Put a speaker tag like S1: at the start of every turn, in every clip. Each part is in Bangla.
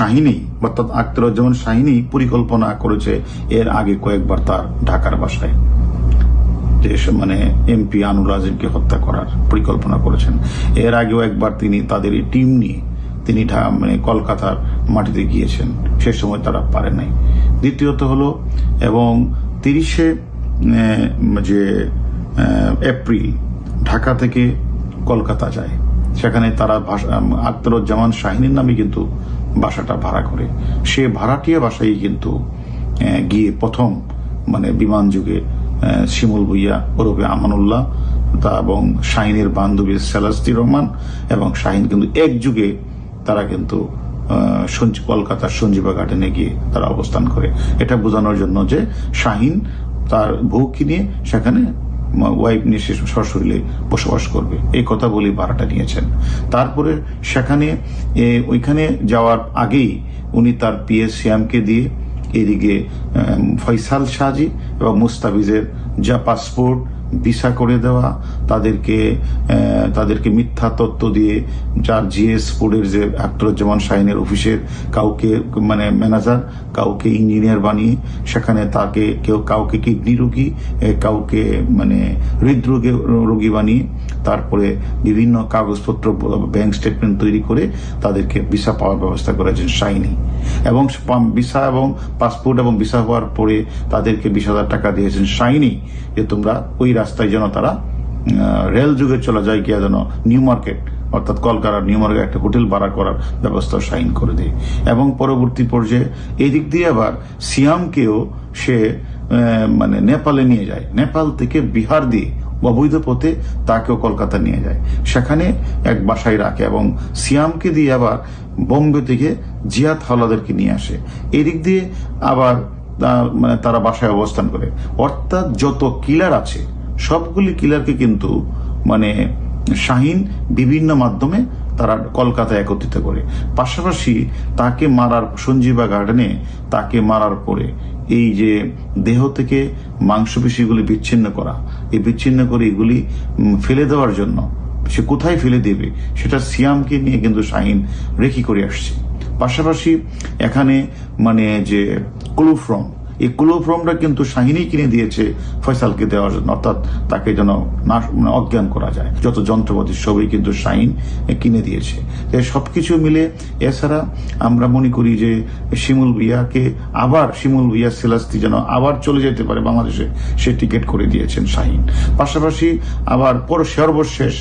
S1: শাহিনী, অর্থাৎ আখতারুজ্জামান শাহিনী পরিকল্পনা করেছে এর আগে কয়েকবার তার ঢাকার বাসায়। যে মানে এমপি আনুর আজিমকে হত্যা করার পরিকল্পনা করেছেন। এর আগেও একবার তিনি তাদের এই টিম নিয়ে তিনি মানে কলকাতার মাটিতে গিয়েছেন। সে সময় তারা পারে নাই। দ্বিতীয়ত হলো, এবং তিরিশে যে এপ্রিল ঢাকা থেকে কলকাতা যায়। সেখানে তারা আখতারুজ্জামান শাহিনীর নামে কিন্তু বাসাটা ভাড়া করে। সে ভাড়াটিয়া বাসায় কিন্তু গিয়ে প্রথম মানে বিমান যুগে শিমুল ভুইয়া ওরফে আমানুল্লাহ তা এবং শাহিনের বান্ধবী সেলাস্তি রহমান এবং শাহিন কিন্তু এক যুগে তারা কিন্তু কলকাতার সঞ্জীবা গার্ডেনে গিয়ে তারা অবস্থান করে। এটা বোঝানোর জন্য যে শাহিন তার বউকে নিয়ে সেখানে ওয়াইফ নিয়ে সে সশরীরে বসবাস করবে। এই কথা বলে ভাড়াটা নিয়েছেন। তারপরে সেখানে ওইখানে যাওয়ার আগেই উনি তার পিএস শ্যামকে দিয়ে এদিকে ফৈসাল শাহজি এবং মুস্তাফিজের যা পাসপোর্ট ভিসা করে দেওয়া, তাদেরকে তাদেরকে মিথ্যা তত্ত্ব দিয়ে যার জিএস ফুডের যে আখতারুজ্জামান শাহিনের অফিসের কাউকে মানে ম্যানেজার কাউকে ইঞ্জিনিয়ার বানিয়ে সেখানে তাকে কেউ কাউকে কিডনি রোগী কাউকে মানে হৃদরোগে রোগী বানিয়ে তারপরে বিভিন্ন কাগজপত্র ব্যাংক স্টেটমেন্ট তৈরি করে তাদেরকে ভিসা পাওয়ার ব্যবস্থা করেছেন শাইনি এবং ভিসা এবং পাসপোর্ট এবং ভিসা হওয়ার পরে তাদেরকে বিশ হাজার টাকা দিয়েছেন শাইনি যে তোমরা ওই রাস্তায় যেন তারা রেল যুগে চলে যায় গিয়া যেন নিউ মার্কেট, অর্থাৎ কলকাতার নিউ মার্কেট একটা হোটেল ভাড়া করার ব্যবস্থা সাইন করে দেয়। এবং পরবর্তী পর্যায়ে এদিক দিয়ে আবার সিয়ামকেও সে মানে নেপালে নিয়ে যায়। নেপাল থেকে বিহার দিয়ে অবৈধ পথে তাকেও কলকাতা নিয়ে যায়। সেখানে এক বাসায় রাখে এবং সিয়ামকে দিয়ে আবার বোম্বে থেকে জিয়াদ হাওলাদেরকে নিয়ে আসে। এদিক দিয়ে আবার মানে তারা বাসায় অবস্থান করে। অর্থাৎ যত কিলার আছে সবগুলি কিলারকে কিন্তু মানে শাহিন বিভিন্ন মাধ্যমে তারা কলকাতায় একত্রিত করে। পাশাপাশি তাকে মারার সঞ্জীবা গার্ডেনে তাকে মারার পরে এই যে দেহ থেকে মাংসপেশিগুলি বিচ্ছিন্ন করা, এই বিচ্ছিন্ন করে এগুলি ফেলে দেওয়ার জন্য সে কোথায় ফেলে দেবে, সেটা সিয়ামকে নিয়ে কিন্তু শাহিন রেখি করে আসছে। পাশাপাশি এখানে মানে যে ক্লোফ্রম এই ক্লোফ্রমটা কিন্তু শাহিনী কিনে দিয়েছে ফয়সালকে দেওয়ার জন্য, অর্থাৎ তাকে যেন না মানে অজ্ঞান করা যায়। যত যন্ত্রপাতি সবই কিন্তু শাহিন কিনে দিয়েছে। তো এই সবকিছু মিলে এছাড়া আমরা মনে করি যে শিমুল ভুইয়াকে আবার, শিমুল ভুইয়া সেলাস্তি যেন আবার চলে যেতে পারে বাংলাদেশে, সে টিকিট করে দিয়েছেন শাহিন। পাশাপাশি আবার পর সর্বশেষ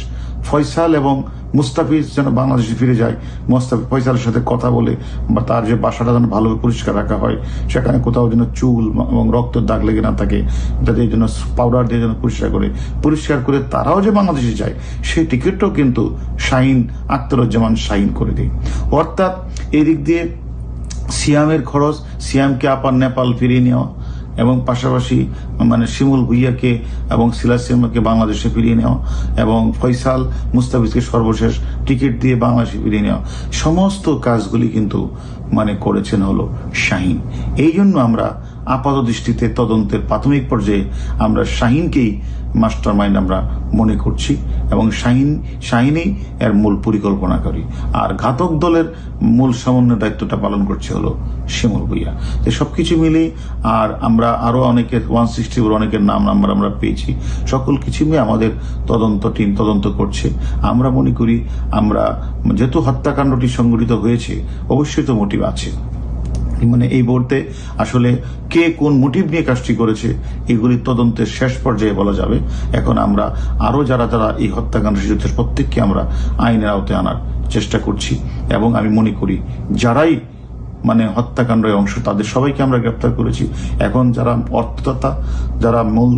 S1: ফয়সাল এবং মুস্তাফিজ যেন বাংলাদেশে ফিরে যায়। মুস্তাফিজ ফয়সালের সাথে কথা বলে বা তার যে বাসাটা যেন ভালোভাবে পরিষ্কার রাখা হয়, সেখানে কোথাও যেন চুল এবং রক্ত দাগ লেগে না থাকে, যাতে জন্য পাউডার দিয়ে যেন পরিষ্কার করে। পরিষ্কার করে তারাও যে বাংলাদেশে যায়, সেই টিকিটটাও কিন্তু শাহিন আখতারুজ্জামান শাহিন করে দেয়। অর্থাৎ এদিক দিয়ে সিয়ামের খরচ, সিয়ামকে আপার নেপাল ফিরিয়ে নেওয়া এবং পাশাপাশি মানে শিমুল ভুইয়াকে এবং সিলাসিয়ামকে বাংলাদেশে ফিরিয়ে নেওয়া এবং ফৈসাল মুস্তাফিজকে সর্বশেষ টিকিট দিয়ে বাংলাদেশে ফিরিয়ে নেওয়া। সমস্ত কাজগুলি কিন্তু মানে করেছেন হলো শাহিন। এই জন্য আমরা আপাত দৃষ্টিতে তদন্তের প্রাথমিক পর্যায়ে আমরা শাহিনকেই মাস্টার মাইন্ড আমরা মনে করছি এবং শাহিন, শাহিনই এর মূল পরিকল্পনা করি। আর ঘাতক দলের মূল সমন্বয় দায়িত্বটা পালন করছে হলো শিমুল ভুইয়া। তো সবকিছু মিলে আর আমরা আরও অনেকের ওয়ান সিক্সটি অনেকের নাম, নাম্বার আমরা পেয়েছি। সকল কিছু মিলে আমাদের তদন্ত টিম তদন্ত করছে। আমরা মনে করি আমরা যেহেতু হত্যাকাণ্ডটি সংঘটিত হয়েছে, অবশ্যই তো মোটিভ আছে। মানে এই মুহূর্তে আসলে কে কোন মোটিভ নিয়ে কাজটি করেছে, এগুলি তদন্তের শেষ পর্যায়ে বলা যাবে। এখন আমরা আরও যারা যারা এই হত্যাকাণ্ড শিশুদের প্রত্যেককে আমরা আইনের আওতায় আনার চেষ্টা করছি এবং আমি মনে করি যারাই মানে হত্যাকাণ্ডের অংশ, তাদের সবাইকে আমরা গ্রেপ্তার করেছি। এখন যারা অর্থদাতা, যারা মূল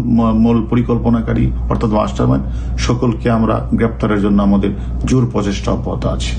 S1: মূল পরিকল্পনাকারী, অর্থাৎ মাস্টারমাইন্ড সকলকে আমরা গ্রেপ্তারের জন্য আমাদের জোর প্রচেষ্টা অব্যাহত আছে।